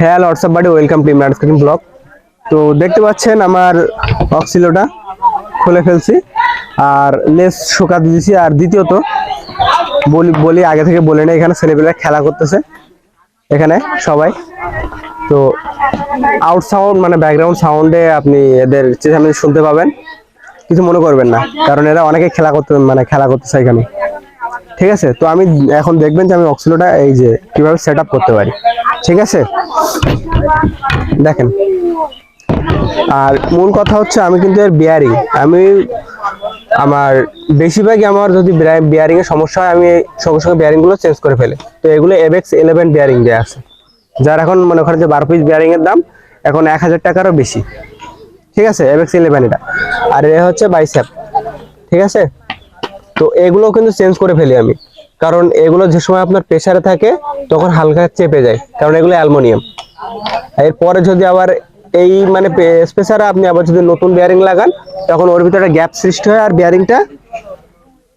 হ্যাঁ হোয়াটসঅ্যাপ বাড়ি welcome to mat screen blog তো দেখতে পাচ্ছেন আমার অক্সিলোটা খুলে ফেলছি, আর লেস শুকাতে দিয়েছি, আর দ্বিতীয়ত বলি বলি আগে থেকে বলে নেই, এখানে ছেলেপেলে খেলা করতেছে, এখানে সবাই। তো আউট সাউন্ড মানে ব্যাকগ্রাউন্ড সাউন্ডে আপনি এদের চেঁচামেচি শুনতে পাবেন, কিছু মনে করবেন না, কারণ এরা অনেকে খেলা করতে মানে খেলা করতেছে এখানে। ঠিক আছে, তো আমি এখন দেখবেন যে আমি অক্সিলোটা এই যে কীভাবে সেট করতে পারি। ঠিক আছে? দেখেন। আর মূল কথা হচ্ছে আমি কিন্তু এর বিয়ারিং আমি আমার বেশিরভাগই আমার যদি বিয়ারিং এর সমস্যা হয়, আমি সঙ্গে সঙ্গে বিয়ারিংগুলো চেঞ্জ করে ফেলি। তো এগুলো এবেক্স ইলেভেন বিয়ারিং দেওয়া আছে। যার এখন মনে করেন যে বারো পিস বিয়ারিং এর দাম, এখন এক হাজার টাকারও বেশি। ঠিক আছে? এবেক্স ইলেভেন এটা। আর এ হচ্ছে বাইসেপ ঠিক আছে? তো এগুলো কিন্তু চেঞ্জ করে ফেলি আমি। কারণ এগুলো যে সময় আপনার প্রেসারে থাকে, তখন হালকা চেপে যায়, কারণ এগুলো অ্যালমোনিয়াম। এরপরে যদি আবার এই মানে স্পেসারে আপনি আবার যদি নতুন বিয়ারিং লাগান, তখন ওর ভিতরে গ্যাপ সৃষ্টি হয়, আর বিয়ারিংটা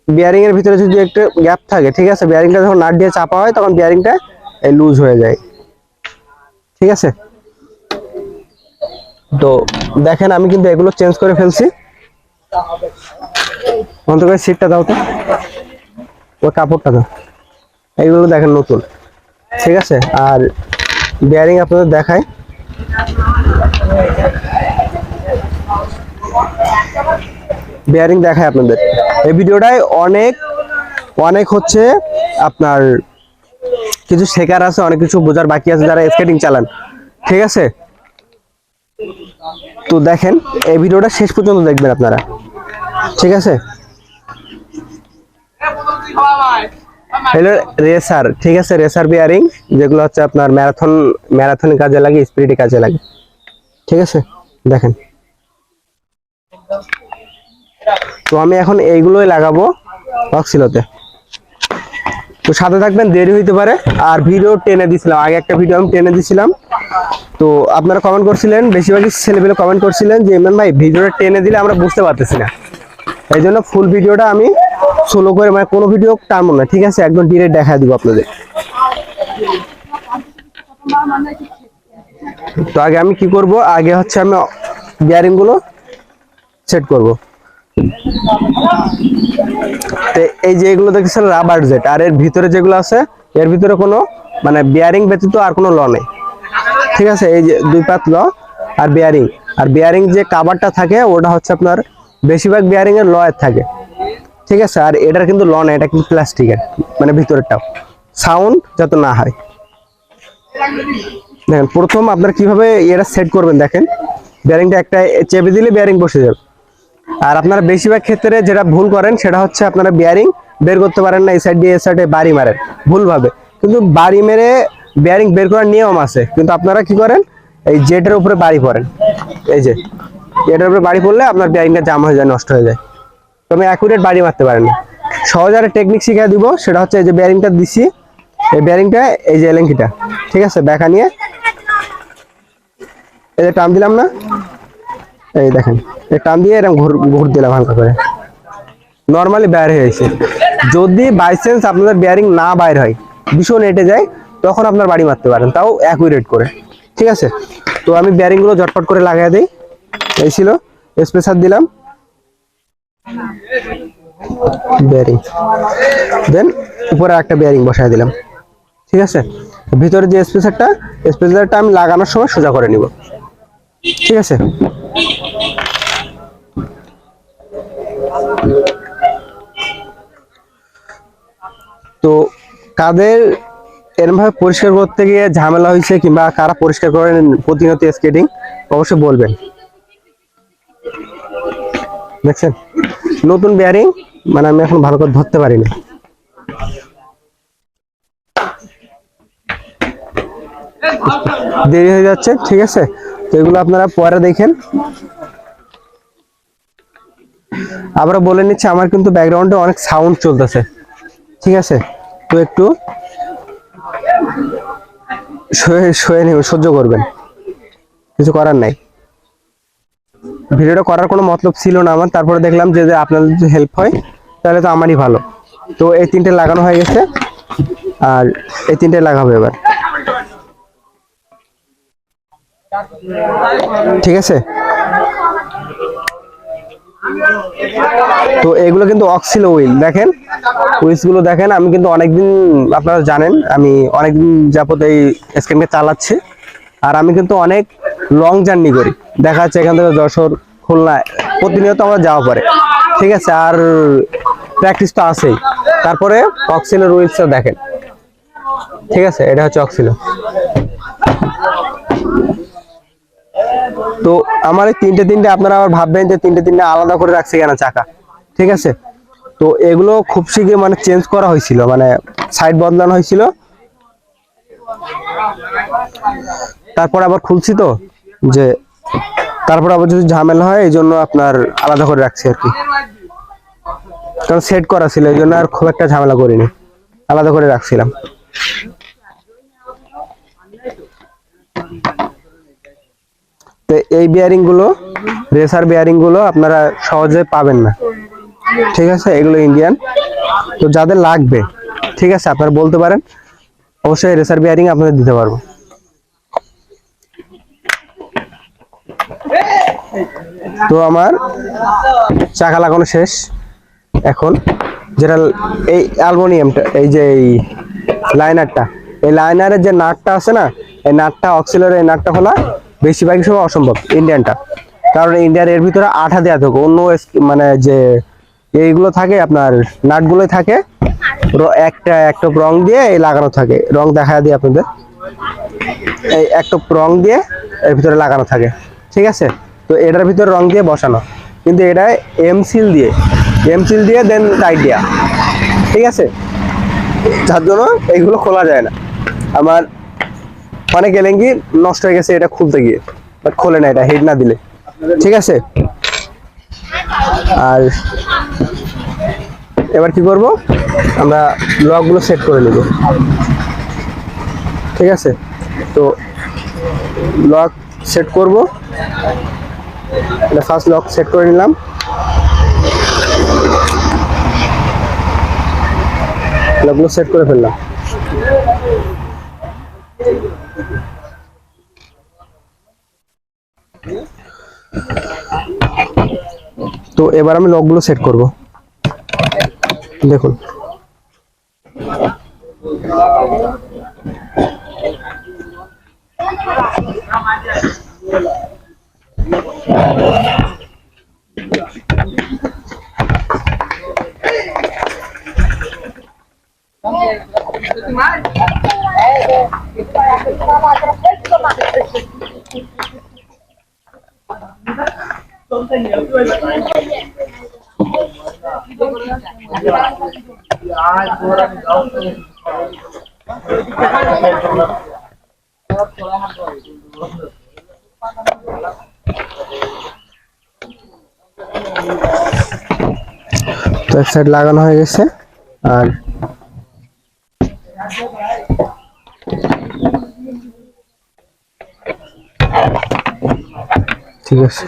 বিয়ারিং এর ভিতরে যদি একটা গ্যাপ থাকে, ঠিক আছে? বিয়ারিংটা যখন নাট দিয়ে চাপা হয়, তখন বিয়ারিংটা লুজ হয়ে যায়। ঠিক আছে? তো দেখেন, আমি কিন্তু এগুলো চেঞ্জ করে ফেলছি। অন্তত করে সিটটা দাও তো। ওই কাপড়টা দাও এইগুলো দেখেন নতুন। ঠিক আছে? আর বিয়ারিং আপনাদের দেখায় বিয়ারিং দেখায় আপনাদের। এই ভিডিওটায় অনেক অনেক হচ্ছে আপনার কিছু শেখার আছে, অনেক কিছু বোঝার বাকি আছে যারা স্কেটিং চালান। ঠিক আছে? তো দেখেন, এই ভিডিওটা শেষ পর্যন্ত দেখবেন আপনারা। ঠিক আছে? হলো রেসার ঠিক আছে রেসার বিয়ারিং যেগুলো হচ্ছে আপনার ম্যারাথন ম্যারাথন কাজে লাগে স্পিরিটে কাজে লাগে। ঠিক আছে? দেখেন। তো আমি এখন এইগুলোই লাগাবো অক্সিলোতে তো সাথে থাকবেন, দেরি হইতে পারে। আর ভিডিও টেনে দিছিলাম। আগে একটা ভিডিও আমি টেনে দিছিলাম। তো আপনারা কমেন্ট করছিলেন, বেশিরভাগই ছেলেপেলে কমেন্ট করছিলেন যে, ইমরান ভাই ভিডিওটা টেনে দিলে আমরা বুঝতে পারতেছি না। এই জন্য ফুল ভিডিওটা আমি সোলো করে মানে কোনো ভিডিও টানবো না, ঠিক আছে? একদম ডিরেক্ট দেখা দিব আপনাদের। তো আগে আমি কি করব? আগে হচ্ছে আমি বিয়ারিংগুলো সেট করব। তো এই যে এগুলো দেখছেন রাবার জেট আর এর ভিতরে যেগুলো আছে, এর ভিতরে কোনো মানে বিয়ারিং ব্যতীত আর কোনো ল নেই। ঠিক আছে? এই যে দুই পাত ল আর বিয়ারিং আর বিয়ারিং যে কাভারটা থাকে, ওটা হচ্ছে আপনার, বেশিরভাগ বিয়ারিং এর লয়ের থাকে। ঠিক আছে? আর এটার কিন্তু লন এটা কিন্তু প্লাস্টিকের মানে ভিতরেরটাও। সাউন্ড যাতে না হয়। দেখেন, প্রথম আপনার কীভাবে এটা সেট করবেন দেখেন। বিয়ারিংটা একটা চেপে দিলে বিয়ারিং বসে যাবে। আর আপনারা বেশিরভাগ ক্ষেত্রে যেটা ভুল করেন, সেটা হচ্ছে আপনারা বিয়ারিং বের করতে পারেন না, এই সাইড দিয়ে, এই সাইডে বাড়ি মারেন। ভুলভাবে। কিন্তু বাড়ি মেরে বিয়ারিং বের করার নিয়ম আছে। কিন্তু আপনারা কি করেন? এই জেটের উপরে বাড়ি পড়েন। এই যে এটার উপরে বাড়ি পড়লে আপনার বিয়ারিংটা জাম হয়ে যায়, নষ্ট হয়ে যায়। তো আমি অ্যাকুরেট বাড়ি মারতে পারেন না। সহজ একটা টেকনিক শিখিয়ে দিব, সেটা হচ্ছে এই যে বিয়ারিংটা দিছি। এই বিয়ারিংটা এই যে এলেঙ্কিটা। ঠিক আছে? ব্যাকা নিয়ে। এই যে টান দিলাম না? এই দেখেন, এই টান দিয়ে এরকম ঘুর ঘুর দিলাম হালকা করে। নর্মালি বাইর হয়ে গেছে। যদি বাই চান্স আপনাদের বিয়ারিং না বাইর হয়, ভীষণ এটে যায়, তখন আপনার বাড়ি মারতে পারেন। তাও অ্যাকুরেট করে। ঠিক আছে? তো আমি বেয়ারিংগুলো ঝটপট করে লাগাই দিই। এই ছিল। স্পেসার দিলাম। বিয়ারিং দেন উপরে একটা বিয়ারিং বসায় দিলাম। ঠিক আছে? ভিতরে যে স্পেসারটা স্পেসারটা আমি লাগানোর সময় সোজা করে নিব। ঠিক আছে? তো কাদের এরমভাবে পরিষ্কার করতে গিয়ে ঝামেলা হয়েছে কিংবা কারা পরিষ্কার করেন প্রতিনিয়ত স্কেটিং অবশ্যই বলবেন। দেখছেন? নতুন বিয়ারিং মানে আমি এখন ভালো করে ধরতে পারিনি। দেরি হয়ে যাচ্ছে, ঠিক আছে? তো এগুলো আপনারা পরে দেখেন। আবার বলে নিচ্ছি, আমার কিন্তু ব্যাকগ্রাউন্ডে অনেক সাউন্ড চলতেছে। ঠিক আছে? তো একটু শুয়ে শুয়ে সহ্য করবেন। কিছু করার নাই। ভিডিওটা করার কোনো মতলব ছিল না আমার। তারপরে দেখলাম যে আপনাদের যদি হেল্প হয়, তাহলে তো আমারই ভালো। তো এই তিনটে লাগানো হয়ে গেছে। আর এই তিনটে লাগাবো এবার। ঠিক আছে? তো এগুলো কিন্তু অক্সিল হুইল দেখেন? হুইলসগুলো দেখেন, আমি কিন্তু অনেকদিন আপনারা জানেন, আমি অনেকদিন যাবত এই স্ক্রিনকে চালাচ্ছি। আর আমি কিন্তু অনেক লং জার্নি করি। দেখা যাচ্ছে এখান থেকে যশোর, খুলনা, প্রতিনিয়ত আমরা যাওয়া পরে। ঠিক আছে, আর প্র্যাকটিস তো আছেই। তারপরে অক্সিলের হুইলসটা দেখেন। ঠিক আছে, এটা হচ্ছে অক্সিলো তো আমার এই তিনটে তিনটে আপনারা আবার ভাববেন যে তিনটে তিনটে আলাদা করে রাখছে কেন চাকা? ঠিক আছে? তো এগুলো খুব শীঘ্রই মানে চেঞ্জ করা হয়েছিল মানে সাইড বদলানো হয়েছিল। তারপর আবার খুলছি তো। যে তারপর আবার যদি ঝামেলা হয়, এই জন্য আপনার আলাদা করে রাখছি আর কি। কারণ সেট করা ছিল, এই জন্য আর খুব একটা ঝামেলা করিনি। আলাদা করে রাখছিলাম। তো এই বিয়ারিংগুলো রেসার বিয়ারিংগুলো আপনারা সহজে পাবেন না। ঠিক আছে? এগুলো ইন্ডিয়ান তো যাদের লাগবে, ঠিক আছে, আপনারা বলতে পারেন, অবশ্যই রেসার বিয়ারিং আপনাদের দিতে পারব। তো আমার চাকা লাগানো শেষ। এখন যেটা এই অ্যালমোনিয়ামটা, এই যে এই লাইনারটা, এই লাইনারের যে নাটটা আছে না, এই নাটটা, অক্সিলারের এই নাটটা খোলা বেশিরভাগ সময় অসম্ভব ইন্ডিয়ানটা। কারণ ইন্ডিয়ার এর ভিতরে আঠা দেওয়া থাকে, অন্য মানে যে এইগুলো থাকে, আপনার নাটগুলোই থাকে একটা একটা রং দিয়ে এই লাগানো থাকে। রং দেখা দিয়ে আপনাদের। এই একটা রং দিয়ে এর ভিতরে লাগানো থাকে। ঠিক আছে? তো এটার ভিতরে রং দিয়ে বসানো। কিন্তু এটা এম সিল দিয়ে। এম সিল দিয়ে দেন টাইট দেয়া। ঠিক আছে? যার জন্য এইগুলো খোলা যায় না। আমার অনেক এলেঙ্গি নষ্ট হয়ে গেছে এটা খুলতে গিয়ে। বাট খোলে না এটা হেড না দিলে। ঠিক আছে? আর এবার কি করব? আমরা লকগুলো সেট করে নেব। ঠিক আছে? তো লক সেট করব। এটা ফার্স্ট লক সেট করে নিলাম। লকগুলো সেট করে ফেললাম। তো এবার আমি লকগুলো সেট করব। দেখুন। সাইড লাগানো হয়ে গেছে আর ঠিক আছে।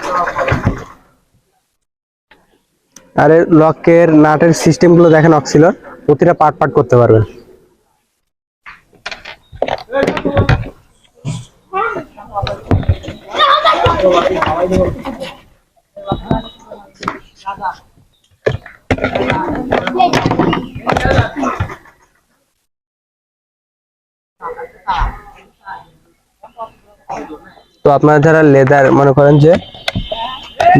আরে লকের নাটের সিস্টেমগুলো দেখেন অক্সিলর, প্রতিটা পার্ট পার্ট করতে পারবেন। তো আপনারা যারা লেদার মনে করেন যে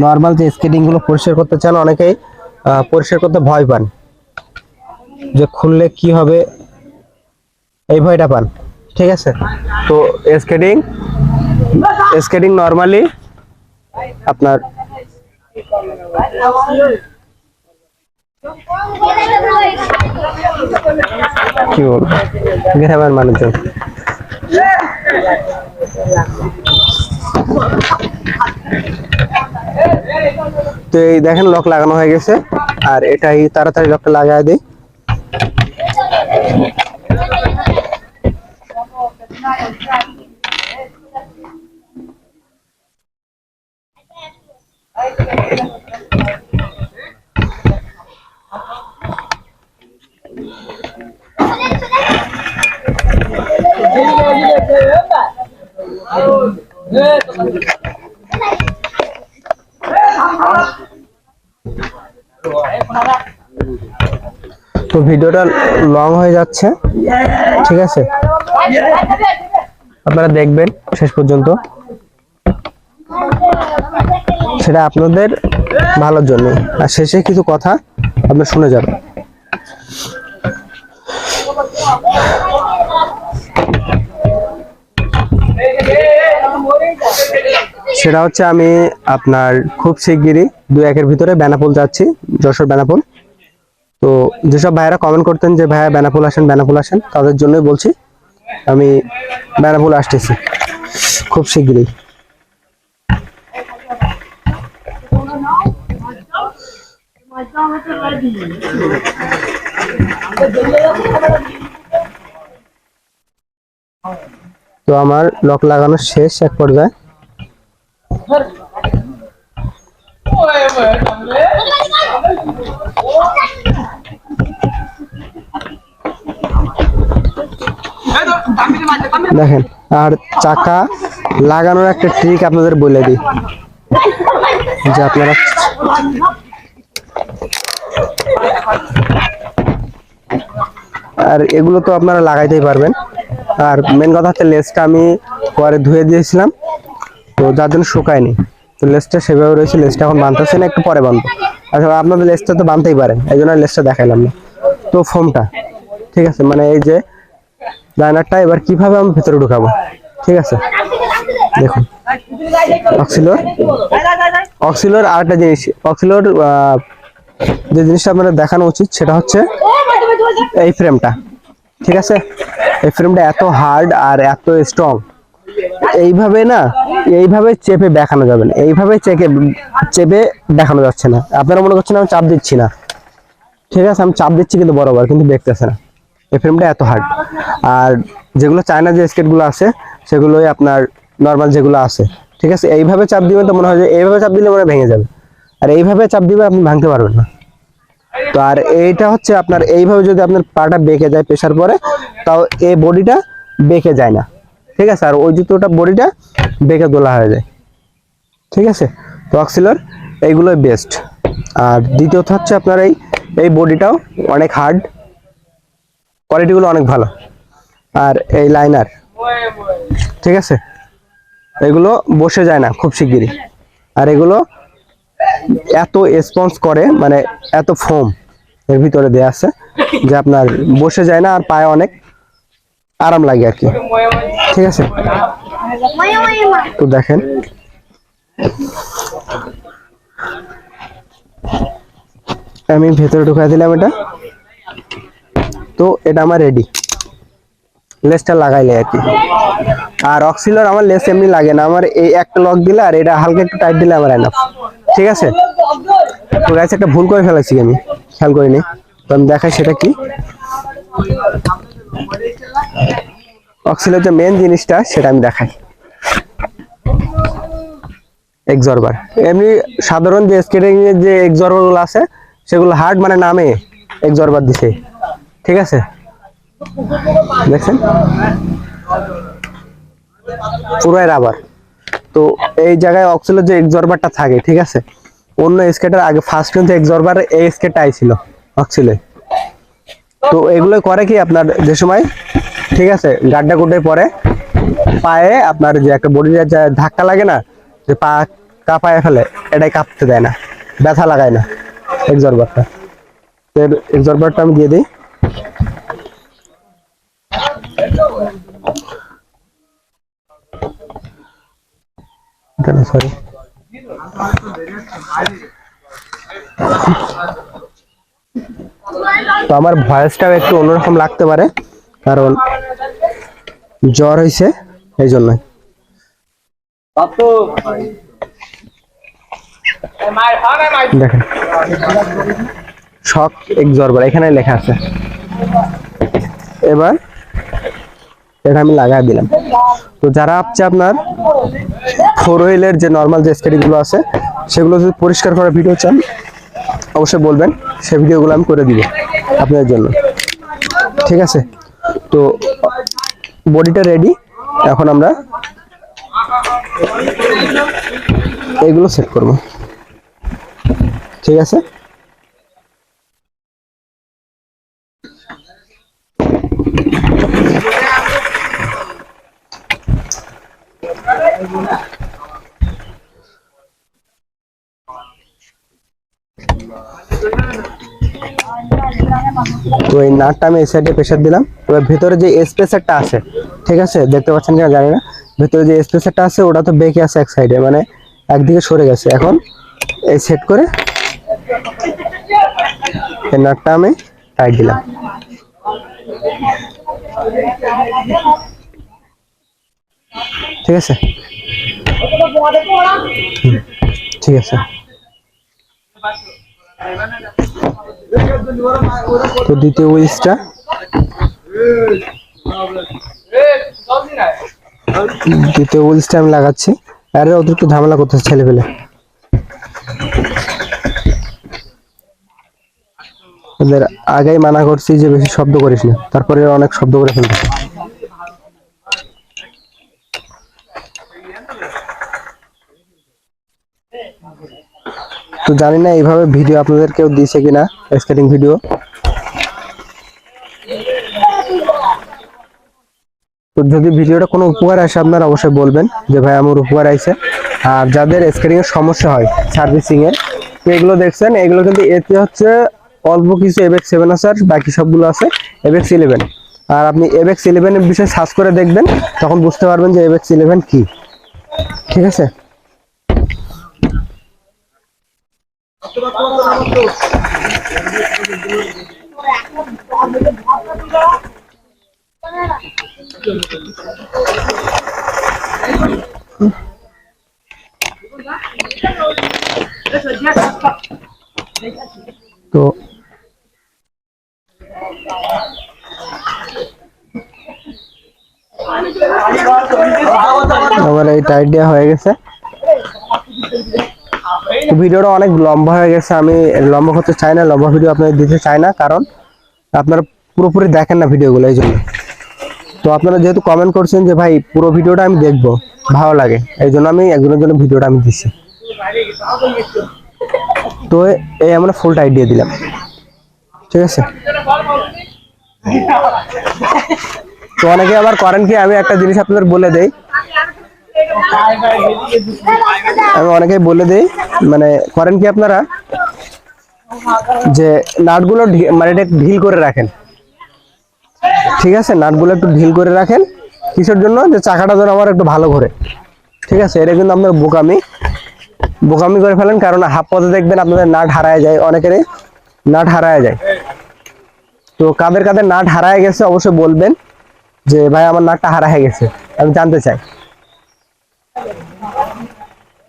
নর্মাল যে স্কেটিংগুলো পরিষ্কার করতে চান, অনেকেই পরিষ্কার করতে ভয় পান। যে খুললে কি হবে, এই ভয়টা পান। ঠিক আছে? তো স্কেটিং স্কেটিং নর্মালি আপনার কি বলব? গ্রামের মানুষজন। तो देखें लक लागाना गाड़ी लकटा तारी दी Thank you. ভিডিওটা লং হয়ে যাচ্ছে। ঠিক আছে? আপনারা দেখবেন শেষ পর্যন্ত। সেটা আপনাদের ভালোর জন্য আর শেষে কিছু কথা আপনার শুনে যাবেন। সেটা হচ্ছে আমি আপনার খুব শিগগিরই দু একের ভিতরে বেনাপোল যাচ্ছি, যশোর বেনাপোল। তো যেসব ভাইয়েরা কমেন্ট করতেন যে ভাইয়া বেনাপোল আসেন বেনাপোল আসেন তাদের জন্যই বলছি আমি বেনাপোল আসতেছি খুব শিগগিরই তো আমার লক লাগানো শেষ এক পর্যায়ে দেখেন, আর চাকা লাগানোর একটা ট্রিক আপনাদের বলে দিই। যে আপনারা আর এগুলো তো আপনারা লাগাইতেই পারবেন। আর মেন কথা হচ্ছে লেসটা আমি পরে ধুয়ে দিয়েছিলাম, তো যার জন্য শুকায়নি। তো লেসটা সেভাবে রয়েছে লেসটা এখন বাঁধতেছে না, একটু পরে বাঁধবো আচ্ছা আপনাদের লেসটা তো বাঁধতেই পারেন, এই জন্য লেসটা দেখাইলাম না। তো ফোমটা ঠিক আছে? মানে এই যে লাইনারটা এবার কীভাবে আমি ভেতরে ঢুকাবো? ঠিক আছে? দেখুন। অক্সিলোর। অক্সিলোর আর একটা জিনিস। অক্সিলোর যে জিনিসটা আপনাদের দেখানো উচিত, সেটা হচ্ছে এই ফ্রেমটা। ঠিক আছে? এই ফ্রেমটা এত হার্ড আর এত স্ট্রং। এইভাবে না, এইভাবে চেপে দেখানো যাবে না। এইভাবে চেপে চেপে দেখানো যাচ্ছে না। আপনারা মনে করছেন আমি চাপ দিচ্ছি না। ঠিক আছে? আমি চাপ দিচ্ছি কিন্তু বরাবর, কিন্তু দেখতেছে না। এই ফ্রেমটা এত হার্ড আর যেগুলো চায়না যে স্কেটগুলো আছে, সেগুলোই আপনার নর্মাল যেগুলো আছে। ঠিক আছে? এইভাবে চাপ দিবেন তো মনে হয় যে, এইভাবে চাপ দিলে মনে ভেঙে যাবে। আর এইভাবে চাপ দিবে আপনি ভাঙতে পারবেন না। তো আর এইটা হচ্ছে আপনার, এইভাবে যদি আপনার পাটা বেঁকে যায় প্রেশার পরে, তাও এই বডিটা বেঁকে যায় না। ঠিক আছে? আর ওই জুতোটা বডিটা বেঁকে দোলা হয়ে যায়। ঠিক আছে? তো অক্সিলার, এইগুলোই বেস্ট আর দ্বিতীয়ত হচ্ছে আপনার এই এই বডিটাও অনেক হার্ড কোয়ালিটিগুলো অনেক ভালো। আর এই লাইনার ঠিক আছে? এগুলো বসে যায় না খুব শিগগিরই। আর এগুলো এত রেসপন্স করে মানে এত ফোম এর ভিতরে দেয়া আছে যে আপনার বসে যায় না আর পায়ে অনেক আরাম লাগে আর কি। ঠিক আছে? তো দেখেন। আমি ভেতরে ঢুকাই দিলাম এটা। তো এটা আমার রেডি লেসটা লাগাইলে আর কি। আর অক্সিলার আমার লেস এমনি লাগে না। আমার এই একটা লক দিলে আর এটা হালকা একটু টাইট দিলে আমার এনাফ ঠিক আছে? তো গাইস একটা ভুল করে ফেলেছি আমি। খেয়াল করিনি। তো আমি দেখাই সেটা কি। অক্সিলার যে মেন জিনিসটা, সেটা আমি দেখাই। এক্সরবার এমনি সাধারণ যে স্কেটিং এর যে এক্সরবারগুলো আছে, সেগুলো হার্ড মানে নামে এক্সরবার দিছে ঠিক আছে? দেখছেন? পুরাই রাবার তো এই জায়গায় অক্সিলের যে এক্সরবারটা থাকে, ঠিক আছে? অন্য স্কেটার আগে ফার্স্ট কিন্তু এক্সরবার এই স্কেটটা আইছিল, অক্সিলে। তো এগুলো করে কি আপনার যে সময়, ঠিক আছে, গাড্ডা গুড্ডে পরে, পায়ে আপনার যে একটা বডি যে ধাক্কা লাগে না, যে পা কাঁপায় ফেলে, এটাই কাঁপতে দেয় না, ব্যথা লাগায় না এক্সরবারটা তো এক্সরবারটা আমি দিয়ে দিই। সরি তো আমার ভয়েসটাও একটু অন্যরকম লাগতে পারে কারণ জ্বর হয়েছে এই জন্য দেখেন। শক এক্সরবার এখানে লেখা আছে। এবার এটা আমি লাগাই দিলাম। তো যারা হচ্ছে আপনার ফোর হুইলের যে নর্মাল যে স্কেটিংগুলো আছে, সেগুলো যদি পরিষ্কার করার ভিডিও চান, অবশ্যই বলবেন, সে ভিডিওগুলো আমি করে দিব আপনাদের জন্য। ঠিক আছে? তো বডিটা রেডি এখন আমরা এগুলো সেট করব। ঠিক আছে? তো এই নাটটা আমি এই সাইডে প্রেশার দিলাম। এবার ভেতরে যে স্পেসারটা আছে, ঠিক আছে? দেখতে পাচ্ছেন কিনা জানি না। ভেতরে যে স্পেসারটা আছে, ওটা তো বেঁকে আছে এক সাইডে মানে একদিকে সরে গেছে। এখন এই সেট করে এই নাটটা আমি টাইট দিলাম। ঠিক আছে? ঠিক আছে। তো দ্বিতীয় উইলসটা দ্বিতীয় উইলসটা আমি লাগাচ্ছি। আরে অতিরিক্ত ঝামেলা করতেছে ছেলে পেলে ওদের আগেই মানা করছি যে বেশি শব্দ করিস না। তারপরে অনেক শব্দ করে ফেলতে তো জানি না এইভাবে ভিডিও আপনাদের কেউ দিয়েছে কিনা, স্কেটিং ভিডিও। তো যদি ভিডিওটা কোনো উপকার আসে, আপনারা অবশ্যই বলবেন যে ভাই আমার উপকার আইছে। আর যাদের স্কেটিং এর সমস্যা হয় সার্ভিসিং এর তো এগুলো দেখছেন, এগুলো কিন্তু এতে হচ্ছে অল্প কিছু এবেক্স সেভেন আছে, আর বাকি সবগুলো আছে এবেক্স ইলেভেন আর আপনি এবেক্স ইলেভেনের বিষয়ে সার্চ করে দেখবেন, তখন বুঝতে পারবেন যে এবেক্স ইলেভেন কি। ঠিক আছে? তো আমার এই টাইট দেওয়া হয়ে গেছে। ভিডিওটা অনেক লম্বা হয়ে গেছে, আমি লম্বা করতে চাই না, লম্বা ভিডিও আপনাদের দিতে চাই না, কারণ আপনারা পুরোপুরি দেখেন না ভিডিওগুলো, এই জন্য। তো আপনারা যেহেতু কমেন্ট করছেন যে, ভাই, পুরো ভিডিওটা আমি দেখব, ভালো লাগে। এই জন্য আমি একজনের জন্য ভিডিওটা আমি দিচ্ছি। তো এই আমরা ফুল টাইট দিয়ে দিলাম। ঠিক আছে? তো অনেকে আবার করেন কি, আমি একটা জিনিস আপনাদের বলে দেই আমি অনেকেই বলে দিই মানে করেন কি আপনারা? যে নাটগুলো মানে এটা ঢিল করে রাখেন। ঠিক আছে? নাটগুলো একটু ঢিল করে রাখেন। কিসের জন্য? যে চাকাটা যেন আমার একটু ভালো ঘোরে। ঠিক আছে? এটা কিন্তু আপনার বোকামি। বোকামি করে ফেলেন, কারণ হাফ পথে দেখবেন আপনাদের নাট হারায় যায় অনেকেরই। নাট হারায় যায়। তো কাদের কাদের নাট হারায় গেছে অবশ্যই বলবেন যে, ভাই, আমার নাটটা হারায় গেছে। আমি জানতে চাই।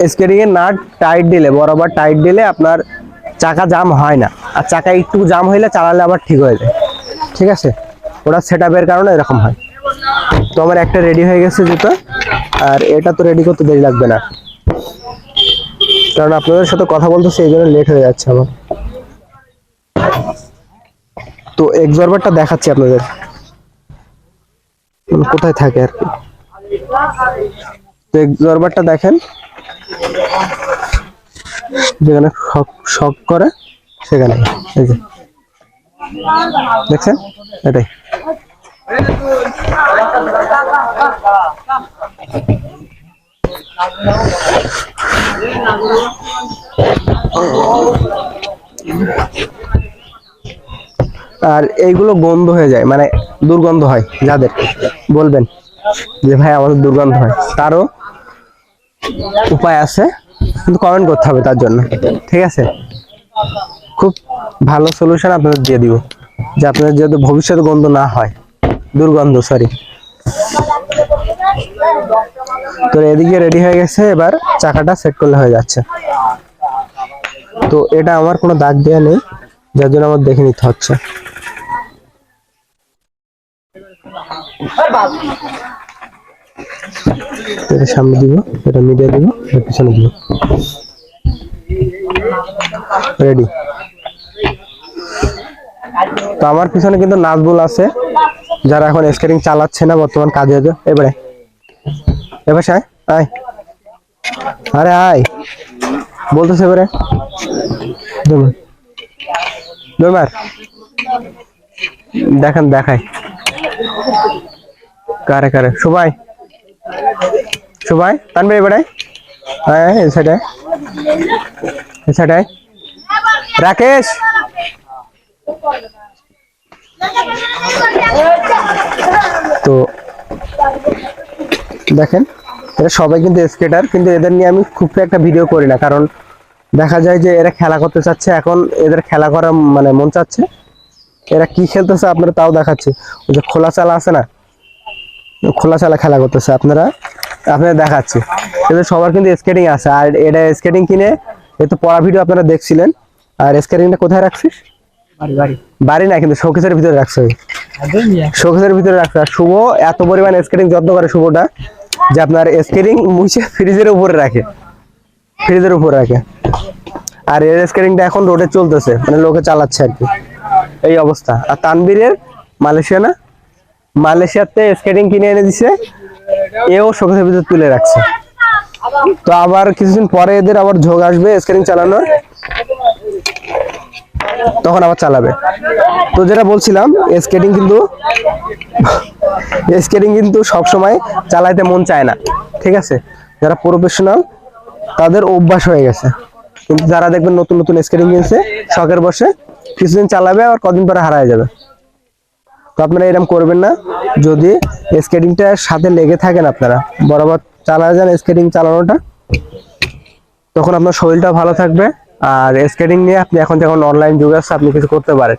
স্কেটিং এর নাট টাইট দিলে, বরাবর টাইট দিলে আপনার চাকা জাম হয় না। আর চাকা একটু জাম হইলে চালালে আবার ঠিক হয়ে যায়। ঠিক আছে? ওটা সেট কারণে এরকম হয়। তো আমার একটা রেডি হয়ে গেছে জুতো, আর এটা তো রেডি করতে দেরি লাগবে না। কারণ আপনাদের সাথে কথা বলতেছি সেই জন্য লেট হয়ে যাচ্ছে আমার। তো এক্সরবারটা দেখাচ্ছি আপনাদের। কোথায় থাকে আর কি? তো এক্সরবারটা দেখেন। যেখানে শক করে, সেখানে। এই যে। দেখছেন? এটাই। আর এইগুলো গন্ধ হয়ে যায় মানে দুর্গন্ধ হয় যাদের। বলবেন যে, ভাই, আমাদের দুর্গন্ধ হয়। তারও উপায় আছে, কিন্তু কমেন্ট করতে হবে তার জন্য, ঠিক আছে? খুব ভালো সলিউশন আপনাদের দিয়ে দিব, যে আপনাদের যাতে ভবিষ্যতে গন্ধ না হয়, দুর্গন্ধ সরি তো এদিকে রেডি হয়ে গেছে, এবার চাকাটা সেট করলে হয়ে যাচ্ছে। তো এটা আমার কোনো দাগ দেওয়া নেই, যার জন্য আমার দেখে নিতে হচ্ছে। এটা সামনে দিব, এটা মিডিয়া দিব, এটা পিছনে দিব। রেডি তো আমার পিছনে কিন্তু নাজবুল আছে, যারা এখন স্কেটিং চালাচ্ছে না বর্তমান কাজে এবারে এবার সায় আয় আরে আয়। বলতেছে এবারে। দৌড়। দৌড় মার। দেখান, দেখাই। কারে কারে? সবাই। সবাই তানবে এবারে। হ্যাঁ রাকেশ! তো, দেখেন, এরা সবাই কিন্তু স্কেটার কিন্তু এদের নিয়ে আমি খুব একটা ভিডিও করি না, কারণ দেখা যায় যে এরা খেলা করতে চাচ্ছে, এখন এদের খেলা করা মানে মন চাচ্ছে। এরা কি খেলতেছে আপনারা তাও দেখাচ্ছে। ওই যে খোলা চালা আছে না খোলা চালা খেলা করতেছে আপনারা আপনারা দেখাচ্ছি। এদের সবার কিন্তু স্কেটিং আছে আর এটা স্কেটিং কিনে এ তো পড়া ভিডিও আপনারা দেখছিলেন। আর স্কেটিংটা কোথায় রাখছিস? বাড়ি বাড়ি। বাড়ি না কিন্তু শোকেসের ভিতরে রাখছে শোকেসের ভিতরে রাখছে। আর শুভ এত পরিমাণ স্কেটিং যত্ন করে শুভটা যে আপনার স্কেটিং মুছে ফ্রিজের উপরে রাখে। ফ্রিজের উপরে রাখে। আর এর স্কেটিংটা এখন রোডে চলতেছে মানে লোকে চালাচ্ছে আর কি। এই অবস্থা। আর তানবীরের মালয়েশিয়া না? মালয়েশিয়াতে স্কেটিং কিনে এনে দিছে, এও শোকেসের ভিতরে তুলে রাখছে। তো আবার কিছুদিন পরে এদের আবার ঝোঁক আসবে স্কেটিং চালানোর। তখন আবার চালাবে। তো যেটা বলছিলাম স্কেটিং কিন্তু স্কেটিং কিন্তু সব সময় চালাইতে মন চায় না, ঠিক আছে? যারা প্রফেশনাল তাদের অভ্যাস হয়ে গেছে। কিন্তু যারা দেখবেন নতুন নতুন স্কেটিং কিনছে, শখের বসে, কিছুদিন চালাবে আর কদিন পরে হারায় যাবে। তো আপনারা এরকম করবেন না। যদি স্কেটিংটার সাথে লেগে থাকেন আপনারা, বরাবর চালা যান স্কেটিং চালানোটা। তখন আপনার শরীরটা ভালো থাকবে। আর স্কেটিং নিয়ে আপনি এখন যখন অনলাইন যুগ আছে আপনি কিছু করতে পারেন।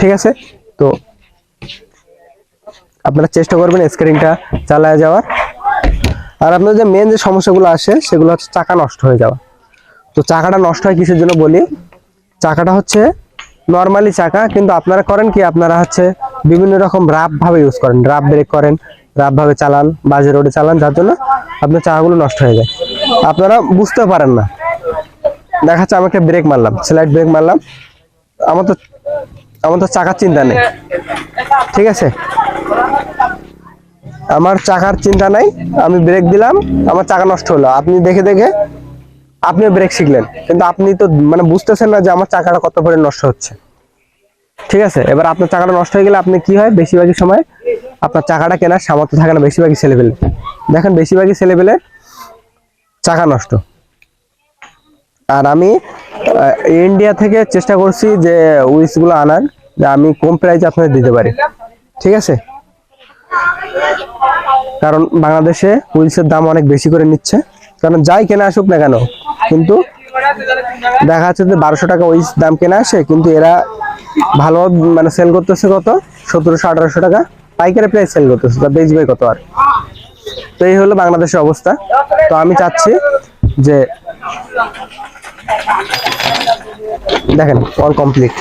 ঠিক আছে? তো আপনারা চেষ্টা করবেন স্কেটিংটা চালায় যাওয়ার। আর আপনার যে মেন যে সমস্যাগুলো আসে, সেগুলো হচ্ছে চাকা নষ্ট হয়ে যাওয়া। তো চাকাটা নষ্ট হয় কিসের জন্য বলি? চাকাটা হচ্ছে নর্মালি চাকা, কিন্তু আপনারা করেন কি, আপনারা হচ্ছে বিভিন্ন রকম রাফ ভাবে ইউজ করেন। রাফ ব্রেক করেন রাফ ভাবে চালান, বাজে রোডে চালান, যার জন্য আপনার চাকাগুলো নষ্ট হয়ে যায়। আপনারা বুঝতে পারেন না। দেখা যাচ্ছে আমাকে ব্রেক মারলাম স্লাইড ব্রেক মারলাম। আমার তো আমার তো চাকার চিন্তা নেই। ঠিক আছে? আমার চাকার চিন্তা নাই, আমি ব্রেক দিলাম, আমার চাকা নষ্ট হলো। আপনি দেখে দেখে আপনিও ব্রেক শিখলেন। কিন্তু আপনি তো মানে বুঝতেছেন না যে আমার চাকাটা কত পরিমাণ নষ্ট হচ্ছে। ঠিক আছে? এবার আপনার চাকাটা নষ্ট হয়ে গেলে আপনি কি হয়? বেশিরভাগই সময় আপনার চাকাটা কেনার সামর্থ্য থাকে না, বেশিরভাগই ছেলে পেলে। দেখেন, বেশিরভাগই ছেলে পেলে চাকা নষ্ট। আর আমি ইন্ডিয়া থেকে চেষ্টা করছি যে উইসগুলো আনার, যে আমি কম প্রাইসে আপনাদের দিতে পারি। ঠিক আছে? কারণ বাংলাদেশে উইলসের দাম অনেক বেশি করে নিচ্ছে। কারণ যাই কেনা আসুক না কেন, কিন্তু দেখা যাচ্ছে যে বারোশো টাকা ওই দাম কেনা আসে, কিন্তু এরা ভালো মানে সেল করতেছে কত? সতেরোশো, আঠারোশো টাকা পাইকারি প্রাইস সেল করতেছে, তা বেচবে কত আর? তো এই হলো বাংলাদেশের অবস্থা। তো আমি চাচ্ছি যে দেখেন অল কমপ্লিট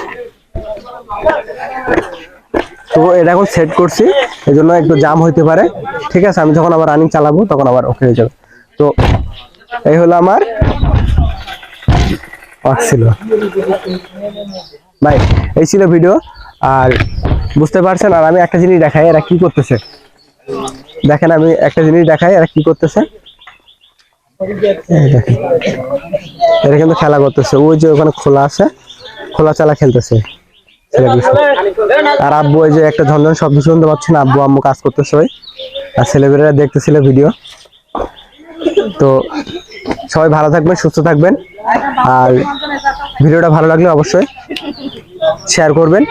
তো এটা এখন সেট করছি এই জন্য একটু জাম হইতে পারে। ঠিক আছে, আমি যখন আবার রানিং চালাবো, তখন আবার ওকে হয়ে যাবে। তো এই হলো আমার ছিল। ভাই, এই ছিল ভিডিও আর বুঝতে পারছেন, আর আমি একটা জিনিস দেখাই, এরা কি করতেছে? দেখেন, আমি একটা জিনিস দেখাই, এরা কি করতেছে? এরা কিন্তু খেলা করতেছে। ওই যে ওখানে খোলা আছে, খোলা চালা খেলতেছে। আর আব্বু ওই যে একটা ঝনঝন শব্দ শুনতে পাচ্ছেন, আব্বু আম্মু কাজ করতেছে ওই আর ছেলেমেয়েরা দেখতেছিল ভিডিও তো সবাই ভালো থাকবেন সুস্থ থাকবেন। আর ভিডিওটা ভালো লাগলে অবশ্যই শেয়ার করবেন।